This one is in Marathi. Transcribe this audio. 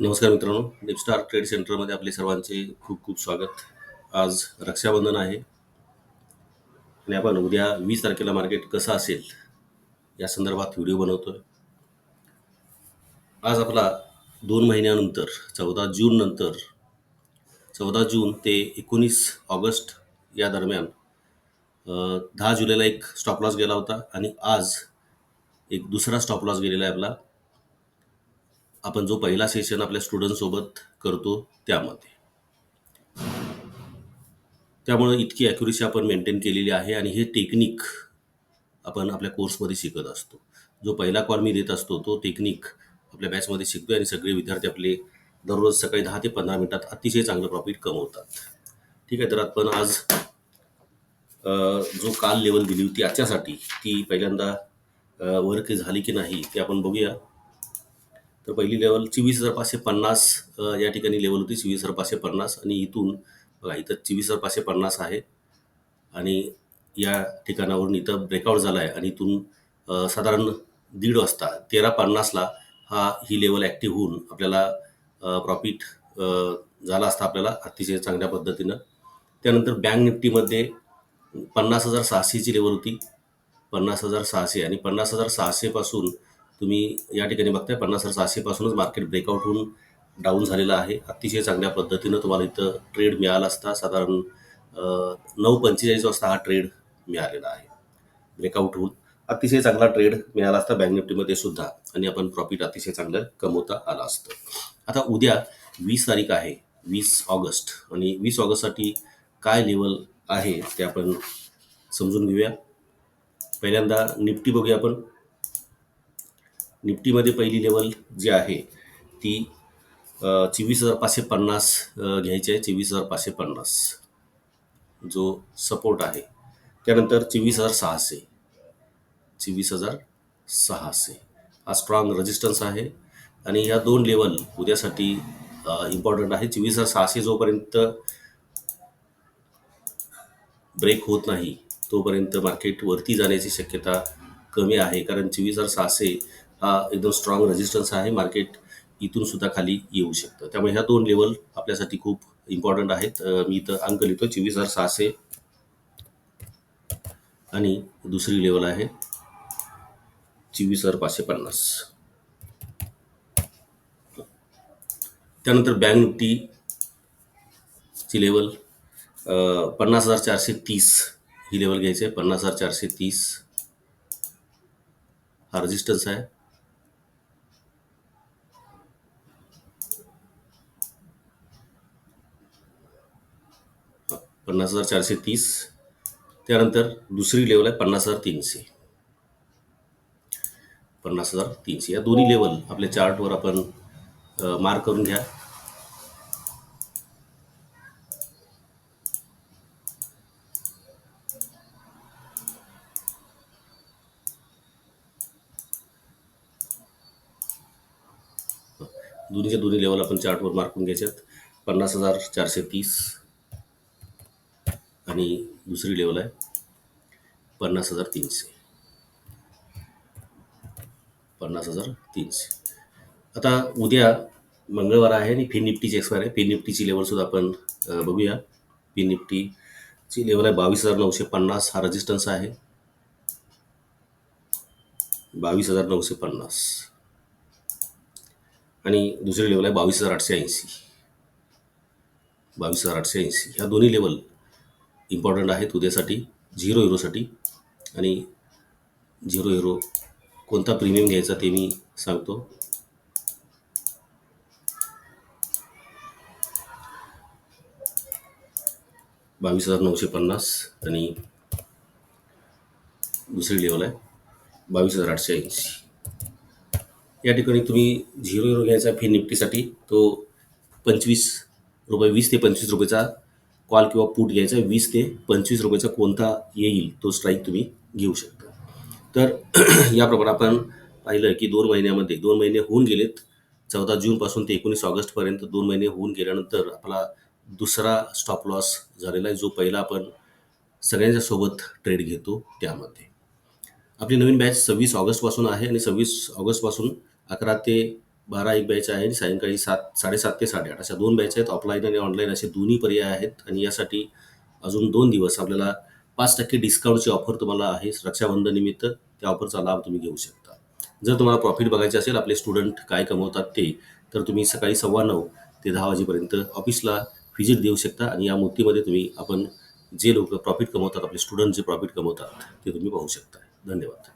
नमस्कार मित्रांनो डिपस्टार ट्रेड सेंटरमध्ये आपले सर्वांचे खूप खूप स्वागत. आज रक्षाबंधन आहे आणि आपण उद्या वीस तारखेला मार्केट कसं असेल या संदर्भात व्हिडिओ बनवतोय. आज आपला दोन महिन्यानंतर चौदा जून नंतर चौदा जून ते एकोणीस ऑगस्ट या दरम्यान दहा जुलैला एक स्टॉप लॉस गेला होता आणि आज एक दुसरा स्टॉप लॉस गेलेला आहे आपला. आपण जो पहिला सेशन आपल्या स्टुडंटसोबत करतो त्यामध्ये. त्यामुळे इतकी ॲक्युरेसी आपण मेंटेन केलेली आहे आणि हे टेक्निक आपण आपल्या कोर्समध्ये शिकत असतो. जो पहिला कॉल मी देत असतो तो टेक्निक आपल्या बॅचमध्ये शिकतो आणि सगळे विद्यार्थी आपले दररोज सकाळी दहा ते पंधरा मिनिटात अतिशय चांगलं प्रॉफिट कमवतात. ठीक आहे तर आपण आज जो काल लेवल दिली होती आजच्यासाठी ती पहिल्यांदा वर्क झाली की नाही ते आपण बघूया. तर पहिली लेवल चोवीस हजार पाचशे पन्नास या ठिकाणी लेवल होती चोवीस हजार पाचशे पन्नास आणि इथून बघा इथं चोवीस हजार पाचशे पन्नास आहे. आणि या ठिकाणावरून इथं ब्रेकआउट झाला आहे आणि इथून साधारण दीड वाजता तेरा पन्नासला हा ही लेवल ॲक्टिव्ह होऊन आपल्याला प्रॉफिट झाला असता आपल्याला अतिशय चांगल्या पद्धतीनं. त्यानंतर बँक निफ्टीमध्ये पन्नास हजार सहाशेची लेवल होती. पन्नास हजार सहाशे आणि पन्नास हजार सहाशेपासून तुम्ही या ठिकाणी बघताय पन्नास हजार सहाशेपासूनच मार्केट ब्रेकआउट होऊन डाऊन झालेलं आहे. अतिशय चांगल्या पद्धतीनं तुम्हाला इथं ट्रेड मिळाला असता. साधारण नऊ पंचेचाळीस वाजता हा ट्रेड मिळालेला आहे. ब्रेकआउट होऊन अतिशय चांगला ट्रेड मिळाला असता बँक निफ्टीमध्ये सुद्धा आणि आपण प्रॉफिट अतिशय चांगलं कमवता आलं असतं. आता उद्या वीस तारीख आहे वीस ऑगस्ट आणि वीस ऑगस्टसाठी काय लेवल आहे ते आपण समजून घेऊया. पहिल्यांदा निफ्टी बघूया आपण. निफ्टीमध्ये पहिली लेवल जी आहे ती चोवीस हजार पाचशे पन्नास घ्यायची आहे चोवीस हजार पाचशे पन्नास. जो सपोर्ट आहे. त्यानंतर चोवीस हजार सहाशे. चोवीस हजार सहाशे. हा स्ट्रॉंग रेजिस्टन्स आहे. आणि ह्या दोन लेवल उद्यासाठी इम्पॉर्टंट आहे. चोवीस हजार सहाशे जोपर्यंत ब्रेक होत नाही तोपर्यंत मार्केट वरती जाण्याची शक्यता कमी आहे. कारण चोवीस हजार सहाशे हा एकदम स्ट्रॉंग रेजिस्टन्स आहे. मार्केट इथून सुद्धा खाली येऊ शकतं. त्यामुळे ह्या दोन लेवल आपल्यासाठी खूप इम्पॉर्टंट आहेत. मी इथं अंक लिहितो चोवीस हजार सहाशे आणि दुसरी लेवल आहे चोवीस हजार पाचशे पन्नास. त्यानंतर बँक निफ्टी ची लेवल पन्नास हजार चारशे तीस ही लेवल घ्यायची आहे. पन्नास हजार चारशे तीस हा रेजिस्टन्स आहे. पन्नास हजार चारशे तीस. त्यानंतर दुसरी लेवल आहे पन्नास हजार तीनशे. पन्नास हजार तीनशे. या दोन्ही लेवल आपल्या चार्टवर आपण मार्क करून घ्या. दोन्हीच्या दोन्ही लेवल आपण चार्टवर मार्कून घ्यायच्यात. पन्नास हजार चारशे तीस. आणि दुसरी लेवल आहे पन्नास हजार तीनशे. पन्नास हजार तीनशे. आता उद्या मंगळवार आहे आणि फिन निफ्टीची एक्सपायर आहे. फिन निफ्टीची लेवलसुद्धा आपण बघूया. फिन निफ्टीची लेवल आहे बावीस हजार नऊशे पन्नास. हा रजिस्टन्स आहे. बावीस हजार नऊशे पन्नास. आणि दुसरी लेवल आहे बावीस हजार आठशे ऐंशी. बावीस हजार आठशे ऐंशी. ह्या दोन्ही लेवल इम्पॉर्टंट आहेत उद्यासाठी झिरो हिरोसाठी आणि झिरो हिरो कोणता प्रीमियम घ्यायचा ते मी सांगतो. बावीस हजार नऊशे पन्नास आणि दुसरी लेवल आहे बावीस हजार आठशे ऐंशी. या ठिकाणी तुम्ही झिरो हिरो घ्यायचा फी निफ्टीसाठी तो पंचवीस रुपये वीस ते पंचवीस रुपयेचा कॉल किंवा पूट घ्यायचा वीस ते पंचवीस रुपयाचा कोणता येईल तो स्ट्राईक तुम्ही घेऊ शकता. तर याप्रमाणे आपण पाहिलं की दोन महिन्यामध्ये दोन महिने होऊन गेलेत. चौदा जूनपासून ते एकोणीस ऑगस्टपर्यंत दोन महिने होऊन गेल्यानंतर आपला दुसरा स्टॉप लॉस झालेला आहे जो पहिला आपण सगळ्यांच्या सोबत ट्रेड घेतो त्यामध्ये. आपली नवीन बॅच सव्वीस ऑगस्टपासून आहे आणि सव्वीस ऑगस्टपासून अकरा ते बारा एक बॅच आहे आणि सायंकाळी सात साडेसात ते साडेआठ अशा दोन बॅच आहेत. ऑफलाईन आणि ऑनलाईन असे दोन्ही पर्याय आहेत आणि यासाठी अजून दोन दिवस आपल्याला पाच टक्के डिस्काउंटची ऑफर तुम्हाला आहे. रक्षाबंधननिमित्त त्या ऑफरचा लाभ तुम्ही घेऊ शकता. जर तुम्हाला प्रॉफिट बघायचे असेल आपले स्टुडंट काय कमवतात ते तर तुम्ही सकाळी सव्वा नऊ ते दहा वाजेपर्यंत ऑफिसला व्हिजिट देऊ शकता आणि या मूर्तीमध्ये तुम्ही आपण जे लोक प्रॉफिट कमवतात आपले स्टुडंट जे प्रॉफिट कमवतात ते तुम्ही पाहू शकता. धन्यवाद.